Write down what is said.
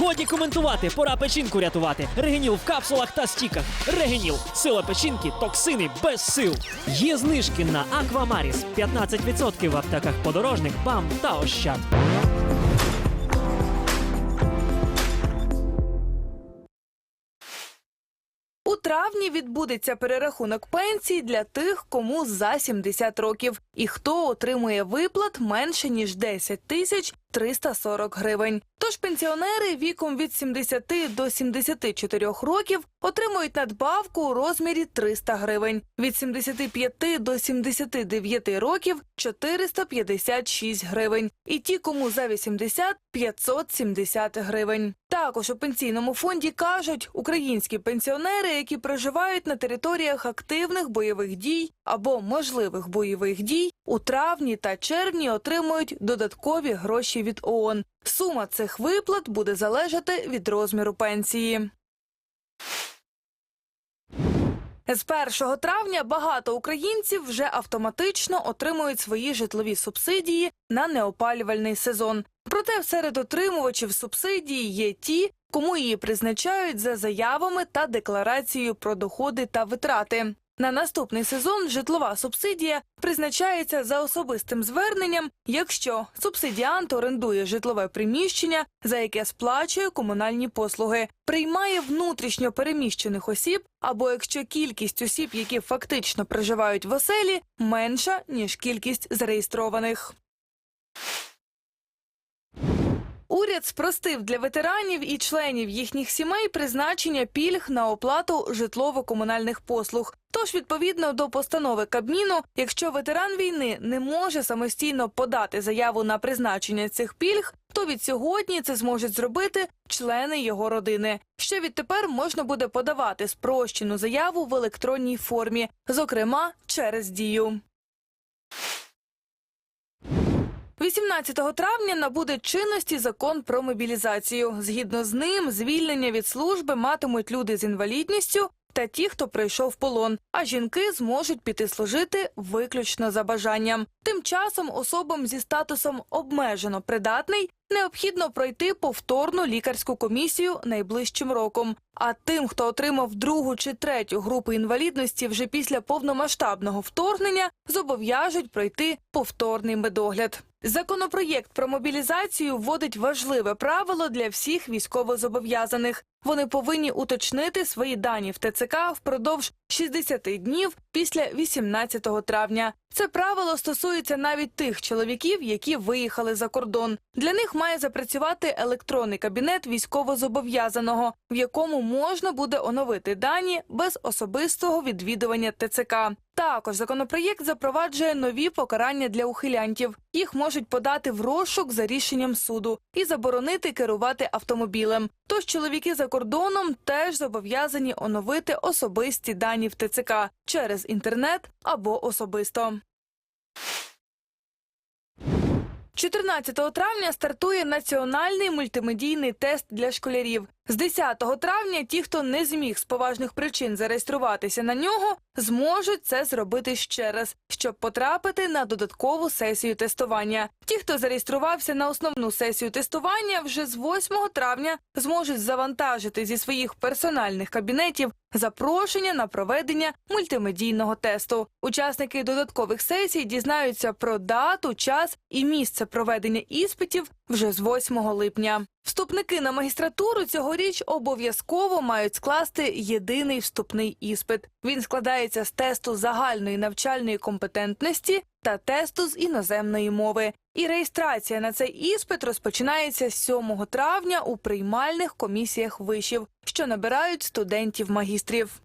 Годі коментувати, пора печінку рятувати. Регеніл в капсулах та стіках. Регеніл. Сила печінки, токсини без сил. Є знижки на Аквамаріс. 15% в аптеках подорожник, БАМ та Ощад. У травні відбудеться перерахунок пенсій для тих, кому за 70 років, і хто отримує виплат менше ніж 10 тисяч 340 гривень. Тож пенсіонери віком від 70 до 74 років отримують надбавку у розмірі 300 гривень, від 75 до 79 років 456 гривень, і ті, кому за 80 – 570 гривень. Також у пенсійному фонді кажуть, українські пенсіонери, які проживають на територіях активних бойових дій або можливих бойових дій, у травні та червні отримують додаткові гроші від ООН. Сума цих виплат буде залежати від розміру пенсії. З 1 травня багато українців вже автоматично отримують свої житлові субсидії на неопалювальний сезон. Проте серед отримувачів субсидії є ті, кому її призначають за заявами та декларацією про доходи та витрати. На наступний сезон житлова субсидія призначається за особистим зверненням, якщо субсидіант орендує житлове приміщення, за яке сплачує комунальні послуги, приймає внутрішньо переміщених осіб, або якщо кількість осіб, які фактично проживають в оселі, менша ніж кількість зареєстрованих. Уряд спростив для ветеранів і членів їхніх сімей призначення пільг на оплату житлово-комунальних послуг. Тож, відповідно до постанови Кабміну, якщо ветеран війни не може самостійно подати заяву на призначення цих пільг, то від сьогодні це зможуть зробити члени його родини. Ще відтепер можна буде подавати спрощену заяву в електронній формі, зокрема через дію. 18 травня набуде чинності закон про мобілізацію. Згідно з ним, звільнення від служби матимуть люди з інвалідністю та ті, хто пройшов полон. А жінки зможуть піти служити виключно за бажанням. Тим часом особам зі статусом обмежено придатний необхідно пройти повторну лікарську комісію найближчим роком. А тим, хто отримав другу чи третю групу інвалідності вже після повномасштабного вторгнення, зобов'яжуть пройти повторний медогляд. Законопроєкт про мобілізацію вводить важливе правило для всіх військовозобов'язаних. Вони повинні уточнити свої дані в ТЦК впродовж 60 днів після 18 травня. Це правило стосується навіть тих чоловіків, які виїхали за кордон. Для них має запрацювати електронний кабінет військовозобов'язаного, в якому можна буде оновити дані без особистого відвідування ТЦК. Також законопроєкт запроваджує нові покарання для ухилянтів. Їх можуть подати в розшук за рішенням суду і заборонити керувати автомобілем. Тож чоловіки за кордоном теж зобов'язані оновити особисті дані в ТЦК через інтернет або особисто. 14 травня стартує національний мультимедійний тест для школярів. З 10 травня ті, хто не зміг з поважних причин зареєструватися на нього, зможуть це зробити ще раз, щоб потрапити на додаткову сесію тестування. Ті, хто зареєструвався на основну сесію тестування, вже з 8 травня зможуть завантажити зі своїх персональних кабінетів запрошення на проведення мультимедійного тесту. Учасники додаткових сесій дізнаються про дату, час і місце проведення іспитів вже з 8 липня. Вступники на магістратуру цьогоріч обов'язково мають скласти єдиний вступний іспит. Він складається з тесту загальної навчальної компетентності та тесту з іноземної мови. І реєстрація на цей іспит розпочинається з 7 травня у приймальних комісіях вишів, що набирають студентів-магістрів.